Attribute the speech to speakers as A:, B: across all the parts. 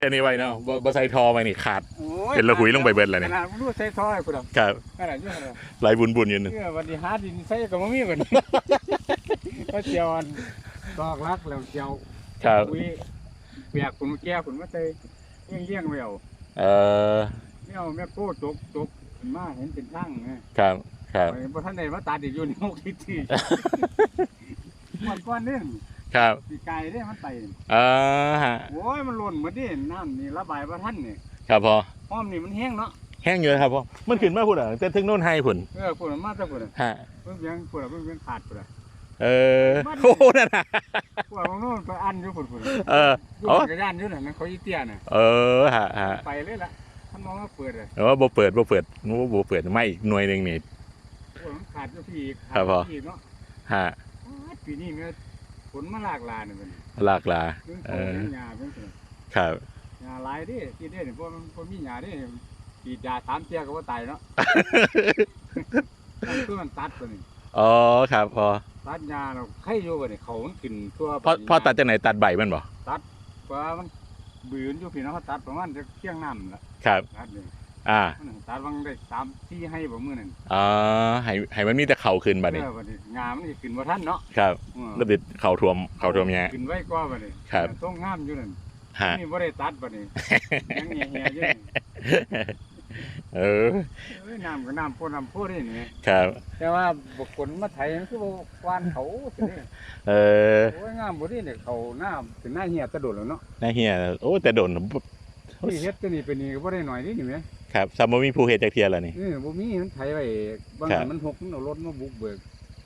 A: อันนี้ไว้เนาะบ่บ่ใส่ทอไปนี่ขาด
B: โอ้ย
A: เป็นระหุยลงไปเบิดเลยนี่
B: ขนาดรู้ใส่ท่อให้พุ่นอะ
A: ครับ
B: ขนาดอยู่ขนาด
A: ไหลบุญบุญอยู่นึง
B: เออวันนี้หาดินใส่ก็บ่มีเพิ่นก็เจียวอันตอกลักแล้วเจียว
A: ครับ
B: คุยเปียกคุณแก้คุณมาใส่เลี้ยงเลี้ยงๆไว้เอา
A: เออ
B: ไม่เอาแม่โก้ตกตกขึ้นมาเห็นเป็นทางไง
A: ครับครับ
B: ไปบ่ทันได้มาตัดอีกอยู่ในหกทิศที่ มันก้อนนี่
A: ครับ
B: ปีไก่เด้มันไต
A: เออฮะ
B: โอ้ยมันหล่นหมดดิน้ำนี่ระบายบ่ทันนี่
A: ครับพอ
B: ห้อมนี่มันแห้งเนาะ
A: แห้งเยอะครับพอมันขึ้นมาพุ่นอะแต่ถึงโน่นให้พุ่น
B: เออพุ่นมาแต่พุ่น
A: ฮะ
B: เพิ่นยังพุ่นเพิ่นยังขาดพุ่น
A: เออโอ้นั่นน่ะ
B: พวกของโน่นไปอันอยู่พุ่นพุ่น
A: เออ
B: อยู่
A: อ๋อ
B: จักรยานอยู่น่ะมันเขาอีเตี้ยน่ะ
A: เออฮะฮะ
B: ไปเลยล่ะท่านมองว่าเปิดเลย
A: แต่ว่าบ่เปิดบ่เปิดโอ้บ่เปิดไม่อีกหน่วยหนึงนี่
B: โอ้ยมันขาดอยู่พี่อีก
A: ครับพ่อ
B: ขาดยู่พี่เนาะ
A: ฮะ
B: อ้าวปีนี้เนี่ย ฝนมาหลากหลายนี่มัน
A: หลากหลา
B: เรื่อง
A: เอ
B: ของ
A: อ
B: เรื่องหญ้าเรื่องของ
A: ครับ
B: หญ้าหลายเดิที่เด้เนี่ยเพราะมันบ่มีหญ้าเดิปีดยาสามเที่ยก็บ่ตายเนาะมันคือมันตัดตัวนี้
A: อ๋อครับพอ
B: ตัดหญ้าเราไข่อยู่บ่นี่เขามันขึ้นทั่ว
A: พอพอตัดจากไหนตัดใบมันบ่
B: เพราะว่ามันบืนอยู่พี่น้องเขาตัดประมาณจะเที่ยงน้ำล่ะ
A: ครับ
B: ตัดนี่
A: อ่า
B: มันตัดวังได้สามสี่ให้บ่มื้อนั้น
A: อ๋อให้ให้มันมีแต่เข่าขึ้นบัดนี้
B: เออบัดนี้หญ้ามันสิขึ้นบ่ทันเนาะ
A: ครับ
B: เออ
A: แล้วติดเข่าท่วมเข่าท่วมแย่
B: ขึ้นไว้กว่าบัดนี้
A: ครับ
B: ต้องงามอยู่นั่น
A: ฮะ
B: นี่บ่ได้ตัดบัดนี้ยังเหี่ยๆอยู่นี่
A: เออ
B: เอ้ยน้ำก็น้ำพ่นน้ำพ่นนี่นี่
A: ครับ
B: แต่ว่าบุคคลมาไถมันคือบ่ควานเขาสิเด้
A: เออ
B: โอ้ยงามบ่ดีเนี่ยเขาหน้าเป็นหน้าเหี่ยตะโดดแล้วเนาะ
A: นายเฮียโอ้แต่โดน
B: ที่เฮ็ดตัวนี้เป็นนี่ก็บ่ได้หน่อยนี่นี่แหม
A: ครับซัมบ่มีผู้เฮ็ดจักเทียแล้วนี่
B: เออบ่มีมันไถไว้บาง
A: ครั
B: อั
A: บ
B: นมันหกมันเอารถมาบุกเบิก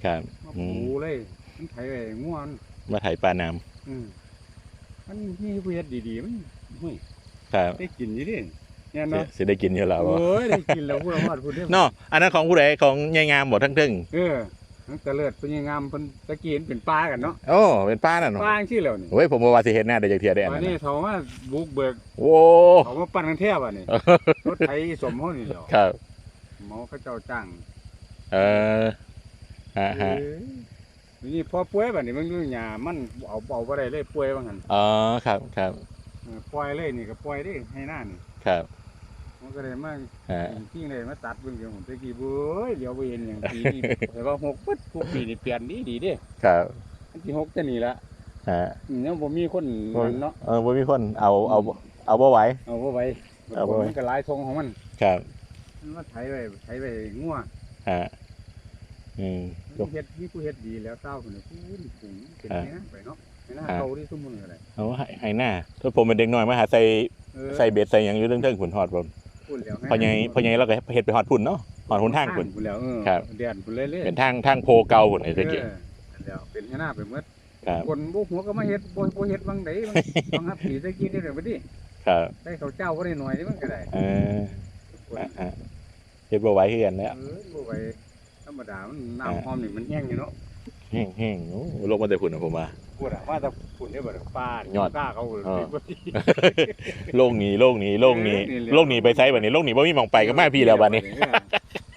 A: ครับ
B: มา
A: อืม
B: ปูเลย มันไถไว้ง่วน
A: มาไถปลาน้ำ
B: อืมมันมีผู้เฮ็ดดีๆมันหุ้ย
A: ครับ
B: ได้กินอยู่ดิเนี่ย
A: สิ
B: เนาะ
A: สิได้กินอยู่แล้วบ่
B: โอ้ยได้กินแล้วพูดฮอดพูดเด้อ
A: เนาะอันนั้นของผู้ใดของยายงามบ่ทั้งทึ่ง
B: เออ มันตะเลิดเป็นยังงามเพิ่นตะกี้มันเป็นปลากันเนาะ
A: โอ้เป็นป้าน่ะเนาะ
B: ปลาจังซี่แล้วนี่
A: โอ้ยผมบ่ว่าสิเฮ็ดหน้าได้จักเทียได้อัน
B: วัน
A: นั้น
B: นี้
A: น่ะ
B: เขามาบุกเบิก
A: โอ้
B: เขามาปั้นกันแทบอะนี่ รถไถสมเฮานี่เดียว
A: ครับ
B: หมอเขาเจ้าจ้าง
A: เออฮะฮะ
B: เอ้ยนี่พอป่วยบัดนี้มันอยู่หญ้ามันเอาเอาบ่ได้เลยป่วยว่างั้น
A: อ๋อครับครับ
B: เออปล่อยเลยนี่ก็ปล่อยได้ให้หน้านี่
A: ครับ
B: มันก็เลยมา
A: ฮะ
B: จริงๆเลยมาตัดเบิ่งเดี๋ยวผมตะกี้เบ้ยเดี๋ยวบ่เห็นหยังปีนี้ แต่ว่าหกปึ๊ดทุกปีนี่เปลี่ยนดีดีเด้
A: ครับ
B: อันที่หกจะนี่ละ
A: ฮะ
B: อืมยังบ่มีคนนั่นเนาะ
A: เออบ่มีคนเอาเอาเอาบ่ไหว
B: เอาบ่ไว้
A: เอาบ่ไหว
B: มันก็หลายทงของมัน
A: ครับ
B: มันมาไถไว้ไถไว้งัว
A: ฮะอืม
B: มันเฮ็ดมีผู้เฮ็ดดีแล้วเศร้าคนน่ะผู้ผุงเป็น
A: อ่า
B: ไงนะไปเนาะไอ้หน้า
A: อ่า
B: เขาที่ซุ่มมืออะไร
A: เอาให้ให้หน้าถ้าผมเป็นเด็กน้อยมาหาใส่
B: เออ
A: ใส่เบ็ดใส่หยังอยู่เรื่องเทิงผุนฮอดบ่
B: พูดแล้ว
A: พอใหญ่พอใหญ่เราก็เฮ็ดไปฮอดพุ่นเนาะฮอดหนทางพุ่น
B: พูดแล้วเออ
A: ครับ
B: เดือนพูดเรื่อยๆ
A: เป็นทางทางโพเก่าพุ่นไอ้ตะกี้
B: เออเดี๋ยวเป็นให้หน้าไปหมด
A: ครับ
B: คนบ่หัวก็มาเฮ็ดบ่บ่เฮ็ดบางใดบางบางฮับปีตะกี้นี่เด้อบัดนี้
A: ครับ
B: ได้เขาวเจ้าบ่ได้หน่อยนี่มันก็ได้
A: เออ
B: คน
A: อะอะเฮ็ดบ่ไหวคือกันแล้ว
B: เออบ่ไหวธรรมดามันน้ำหอมนี่มันแห้งอยู่เนาะ
A: แห้งๆโอ้ลงมาแต่พุ่นน่ะผมว่า
B: พูดอะว่าแต่ฝุ่นเนี่ยบ่ได้ปลาย
A: อด
B: กล้าเขาเลย
A: เออ
B: บ่ดี
A: โลกนี้โลกนี้โลกนี้
B: เออนี่แหละ
A: โลกนี้ไปไสบัดนี้โลกนี้บ่มีหม่องไปก็มาพี่แล้วบัดนี้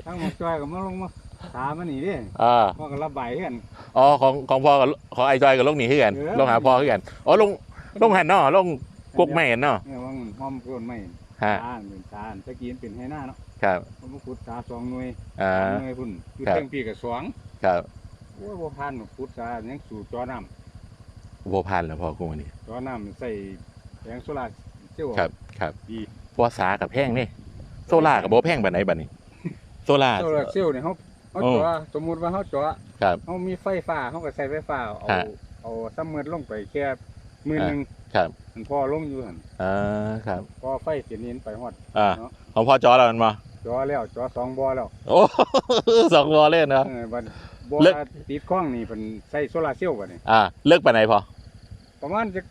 B: ทั้งหมดจอยก็มาลงมาถามมันนี่เด้
A: อ่า
B: พ่อก็ระบายกัน
A: อ๋อของของพ่อกับของไอ้จอยกับโลกนี้คือกัน
B: เออ
A: ลงหาพ่อคือกันอ๋อลงลงหันเนาะลงกกแม่นเนาะ
B: เนี่ยว่ามันหอมโคนไม่
A: ฮะ
B: ตาเป็นตาตะกี้มันเป็นให้หน้าเนาะ
A: ครับ
B: ผมมาขุดตาสองหน่วย
A: อ่า
B: สามหน่วยพุ่นอยู่
A: ครับ
B: เทิงปีกับสอง
A: ครับ
B: โอ้ยบ่ผ่านหรอกขุดตายังสู่จอน้ำ
A: บ่พันแล้วพ่อกูวันนี้
B: จอน้ำใส่แสงโซล่าร์เซลล์
A: ครับครับ
B: ดี
A: บ่สากับแพงนี่โซล่ากับบ่แพงบัดไหนบัดนี้ โซล่า
B: โซล่าร์เซลล์เนี่ยเขาเขา
A: โอ้
B: จอสมมุติว่าเขาจอ
A: ครับ
B: เขามีไฟฟ้าเขาก็ใส่ไฟฟ้าเอา
A: ฮะ
B: เอาซ้ำเมิดลงไปแค่หมื่นหนึง
A: ครับ
B: มันพอลงอยู่หั่น
A: อ่าครับ
B: พอไฟเสียนี้ไปฮอด
A: อ่า
B: เนาะ
A: ของพ่อจอแล้วมันบ่
B: จอแล้วจอสองบ่อแล้ว
A: โอ้ สองวอเล่นเนาะ
B: เออบัด บ่
A: เลิก
B: ติดข้องนี่เพิ่นใส่โซล่าร์เซลล์บัดนี้
A: อ่าเลิกไปไหนพอ
B: ประมาณจะ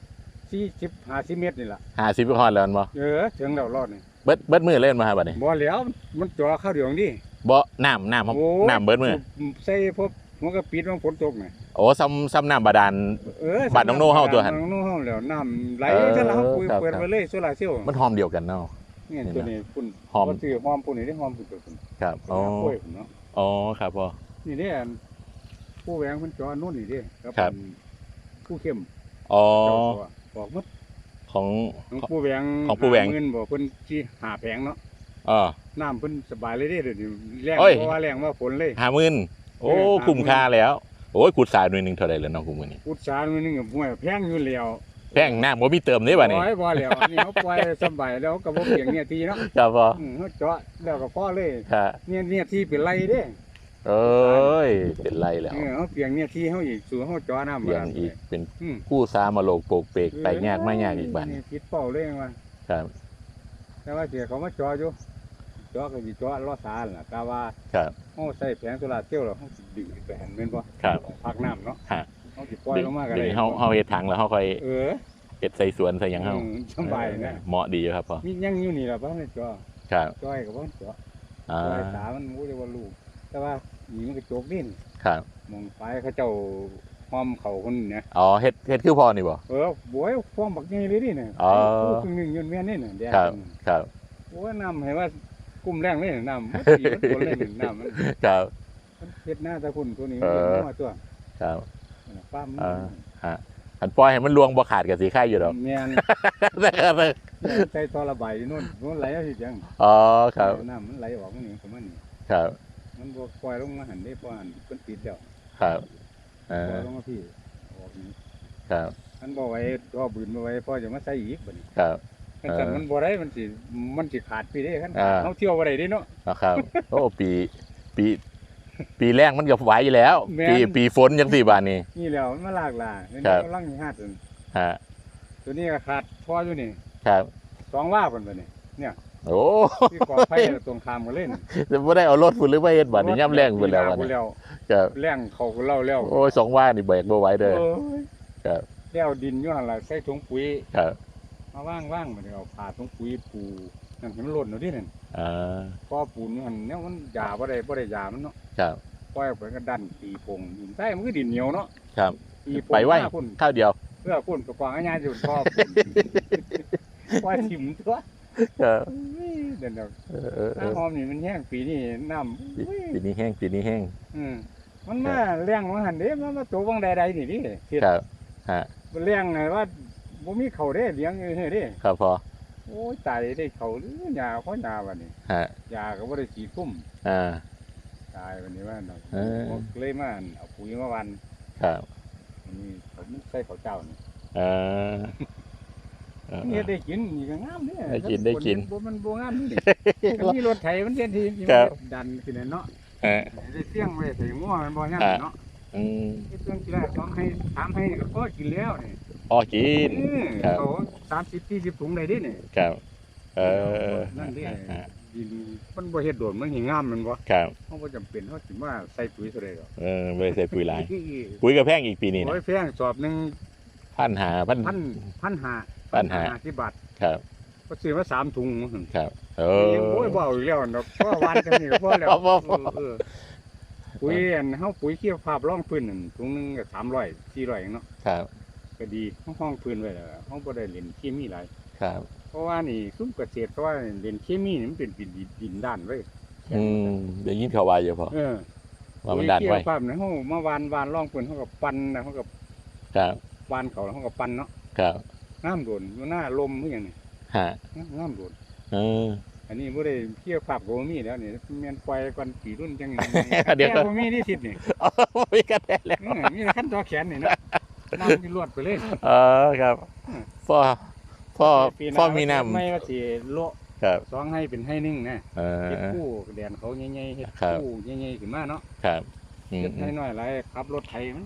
B: 40 50เมตรนี่ล่ะ
A: 50ฮอดแล้วมันบ่
B: เออถึงแล้วรอดนี่
A: เบิดเบิดมือเล่นมาหาบัดนี้
B: บ่แล้วมันจอข้าวเดียวนี่
A: บ่น้ำน้ำ
B: โอ้ย
A: น้ำเบิดมือ
B: ใส่พวกหัวกระปิดมันฝนตกน่ะ
A: โอ้ซ้ำซ้ำน้ำบาดาล
B: เออ
A: บ้านน้องโน่เฮาตัวหั่น
B: บ้น้องโน่เฮาแล้วน้ำไหล
A: เออ
B: จังแล้วเฮาปุย
A: ครับ
B: เปิด
A: ครับ
B: ไปเลยโซล่าร์เซลล์
A: มันหอมเดียวกันเนาะ
B: นี่ตัวนี้คุณ
A: หอม
B: บ่ซื้อหอมปุ่นนี่ได้หอมปุ่นตัวคุณ
A: ครับอ๋อ
B: กล้วยพุ่นเนาะ
A: อ๋อครับพ่อ
B: นี่เด้อันผู้แหวงเพิ่นจอนู่นนี่เด้
A: ครับ
B: ผู้เข้ม
A: อ๋อ
B: เจ้าตัวบอกหมด
A: ขของ
B: ของผู้แหวง
A: ของผู้แหวง
B: หาเงินบ่เพิ่นที่หาแผงเนาะ
A: เออ
B: น้ำเพิ่นสบายเลยเด้เดี๋ยวนี้แรง
A: โอ้ย
B: เพราะว่าแรงว่าฝนเลย
A: ห้าหมื่นโอ้
B: เออ50,000
A: คุ้มค่าแล้ว โอ้ยขุดสายหน่วยหนึ่งเท่าไหร่แล้วน้องคุ้มมือนี่
B: พุทธสารมันนึงกับห่วยแพงอยู่แล้ว
A: แพงหน้าบ่มีเติมได้ป่ะนี่
B: โอ้ยบ่แล้วอันนี้เขาปล่อยสบายแล้วก็บ่เพียงเนี่ยทีเนาะ
A: ครับพอ
B: อืมเขาเจาะแล้วก็พอเลย
A: ครับ
B: เนี่ยเนี่ยที่เป็นไรเด้
A: เอ้ย เป็นไรแล้ว
B: เออเขาเพียงเนี่ยที่เขาอีกสู่เขาเจาะน้ำ
A: เปลี่ยนอีกเป็น
B: อืม
A: กู้ซามาโลกโปกเปกไปยากไม่ยากอีกบัด
B: นี่คิดเป้าเลยว่า
A: ครับ
B: แต่ว่าเสียเขามาเจาะอยู่เจาะก็สิเจาะล้อสารล่ะกะว่า
A: ครับ
B: เขาใส่แผงโซลาร์เซลล์แล้วเขาสิดึงไปหันแม่นบ่
A: ครับ
B: พักน้ำเนาะ
A: ฮะ
B: เขาสิปล่อยลงมาก็
A: เดี๋ยว
B: ได้
A: นี้เฮาเฮาเฮ็ดถังแล้วเฮาค่อย
B: เออ
A: เฮ็ดใส่สวนใส่หยังเฮา
B: อืมสบายนะ
A: เหมาะดีอยู่ครับพ่อ
B: มียังอยู่นี่ล่ะบ่ให้เจาะ
A: ครับ
B: จ้อยก็บ่เจาะ
A: อ่า
B: จ้อยตามันรู้เลยว่าลูกแต่ว่าห นีมันก็โจกดิน
A: ครับ
B: มองไปเขาเจ้าหอมเขาคนนี้เนี่ย
A: อ๋อเฮ็ดเฮ็ดคือพ่อนี่บ่
B: เออบวยฟ้องบักใหญ่เลยนี่น่ะ
A: อ๋อ
B: ผู้ครึ่งหนึงยนต์แม่นนี่น่ะแดง
A: ครับครับ
B: โอ้ยน้ำให้ว่ากุ้มแรงเลยน่ะน้ำมันสีมันคนเลยนี่น้ำมัน
A: ครับ
B: มันเฮ็ดหน้าตะคุณตัวนี้
A: เอ
B: มัน
A: อ
B: เฮ็ดมาตัว
A: ครับ
B: นั่นน่ะป้ามัน
A: เอออันปล่อยให้มันลวงบ่ขาดก็สิค่ายอยู่ดอก
B: แม่น
A: นะครับ
B: ใส่ท่อระบายอยู่นู่นนู่นไหลเอาสิจัง
A: อ๋อครับ
B: น้ำมันไหลออกมันนี่ของมันนี่
A: ครับ
B: มันบ่ปล่อยลงมาหันได้ปล่อยหันเพิ่นปิดแล้ว
A: ครับเอ
B: ปล่
A: อ
B: อยลงมาพี่ออกนี่
A: ครับ
B: มันบ่ไว้ท่อบืนบ่ไว้พ่อจะมาใส่อีกบัดนี้
A: ครับ
B: คันสั่นมันบ่ได้มันสิมันสิขาดพี่เด้คัน
A: อ่า
B: เฮาเที่ยวบ่ได้เด้เนาะ
A: นะครับ โอ้ปี ปี ปีแรกมันก็ไหวอยู่แล้ว
B: แม่น
A: ปี ปีฝนจังสี่บาทนี่
B: นี่แล้วมันมาลากลาเนี่
A: ครับ
B: กำลังหาดนั่น
A: ฮะ
B: ตัวนี้ก็ขาดพออยู่นี่
A: ครับ
B: สองว่าเพิ่นบัดนี้
A: โอ้
B: ที่กอไฟตรงข้ามกันเล่น
A: จะไม่ได้เอารถฝุ่นหรือว่าเฮ็ดบัตรนี่ย่ำแรงฝุ่นแล้ว
B: บั
A: บั
B: ด
A: ดนี้
B: แล้ว
A: ครับ
B: แรงเขาก็เล่าแล้ว
A: โอ้ยสองว่านี่เบรกบ่ไหวเด้อ
B: โอ้ย
A: ครับ
B: แล้วดินอยู่หั่นล่ะใส่ถุงปุ๋ย
A: ครับ
B: มาว่างๆบัดนี้เอาผ่าถุงปุ๋ยปูนั่นให้มันหล่นเอาดินั่น
A: อ่า
B: พอปูนอยู่หั่นเนี่ยมันหยาบ่ได้บ่ได้หยามันเนาะ
A: ครับ
B: ปล่อยออกไปก็ดันตีพงดินใต้มันก็ดินเหนียวเนาะ
A: ครับ
B: ตีพง
A: ไปไว้
B: มาพุ่น
A: ข้าวเดียว
B: เพื่อพุ่นกระกวางง่ายๆอยู่พ่อพุ่นปล่อยถิ่มตัว
A: ครับ
B: เดี๋ยวเดี๋ยว
A: เออเออเอ
B: น้ำ
A: อ
B: หอมนี่มันแห้งปีนี้น้
A: ปีำปีนี้แห้งปีนี้แห้ง
B: อืมมันมาเลี้ยงมันหันเด้มันมาตัวบางใดๆนี่ดิเฮ็ด
A: ครับฮะ
B: มันเลี้ยงไงว่าบ่มีเขาเด้เลี้ยงเออเด้
A: ครับพอ
B: โอ้ยตายได้เขาหรือหญ้าเพราะหญ้าวันนี้
A: ฮะ
B: หญ้าก็บ่ได้สีคุ้ม
A: อ่า
B: ตายวันนี้ว่าเนาะ
A: เออ
B: เลยมาเอาปุ๋ยมาวัน
A: ครับ
B: อันนี้ผมใส่ข้าวเจ้านี่
A: อ่าเออ
B: มั นเฮ็ดได้กินนี่ก็งามเด้
A: ได้กินได้กิน
B: บ่มันบ่งามนี่มันมีรถไถมันเฮ็ดที่
A: ครับ
B: ดันขึ้นน่ะเนาะ
A: ฮะ
B: ได้เสี่ยงไว้ใส่งัวมันบ่ยามเนาะ
A: อืม
B: เฮ็ดเรื่องกีฬาสองให้สามให้ก็พอกินแล้วนี่
A: พอกิน
B: เออ
A: ครับ
B: เขาสามสิบสี่สิบถุงได้ดิเนี่ย
A: ครับ เออ
B: นั่นดิ
A: ฮะ
B: ดินมันบ่เฮ็ดโดดมันหิงามแมันบ่
A: ครับ
B: เฮาบ่จำเป็นเฮาสิมาใส่ปุ๋ยเท่าใดหรอก
A: เออไม่ได้ใส่ปุ๋ยหลาย ปุ๋ยกระแพงอีกปีนี้
B: โอ้
A: นะ
B: ยแพงสอบหนึง
A: พันหาพัน
B: พันพันห้า
A: พันห้า
B: สิบบาท
A: ครับ
B: ก็ซื้อมาสามถุง
A: ครับเอ
B: โอ้ย
A: อ
B: บ่เอาอีกแล้วเนาะเพราะวันจังนี้ก็พอแล้ว
A: พอพอ
B: เออปุ๋ยอันเฮาปุ๋ยเคี่ยวภาพร่องพื้นนั่นถุงหนึงก็300 400เองเนาะ
A: ครับ
B: ก็ดีเฮาห้องพื้นไว้แล้วเฮาบ่ได้เล่นเคมีหลาย
A: ครับ
B: เพราะว่านี่ซุ้มเกษตรเพราะว่าเล่นเคมีนี่มันเป็นดินดินด้านไว้ย
A: อืมได้ยินเขาว่าอยู่พอ
B: เออ
A: ว่ามันดันไว้
B: เกี่ยวความนะเฮามาวานวานร่องเพิ่นเฮาก็ปั่นนะเฮาก็
A: ครับ
B: วานเขาแล้วเฮาก็ปั่นเนาะ
A: ครับ
B: น้ำโดนอยู่หน้าลมคือหยังนี่
A: ฮะ
B: น้ำโดน
A: เออ
B: อันนี้บ่ได้เกี่ยวภาพก็บ่มีแล้วนี่แม่นปล่อยก่อนปีรุ่นจัง
A: เดี๋ยว
B: แก่บ่มีที่สิทธิ์นี่
A: ไม่กันได้แล้ว
B: เออมีแต่ขั้นต่อแขนนี่นะน้ำมีรวดไปเลย
A: เออครับพ่อพ่อ
B: ปีห
A: พ่อมีน้
B: ไม่ว่าสิโละำ
A: ครับ
B: สองให้เป็นให้หนึงนะ
A: เออ
B: เฮ็ดคู่แดนเขาใหญ่ๆเฮ็ด
A: ครับ
B: คู่ใหญ่ๆขึ้นมาเนาะ
A: ครับอืม
B: เฮ็ดให้น้อยหลายขับรถไถมัน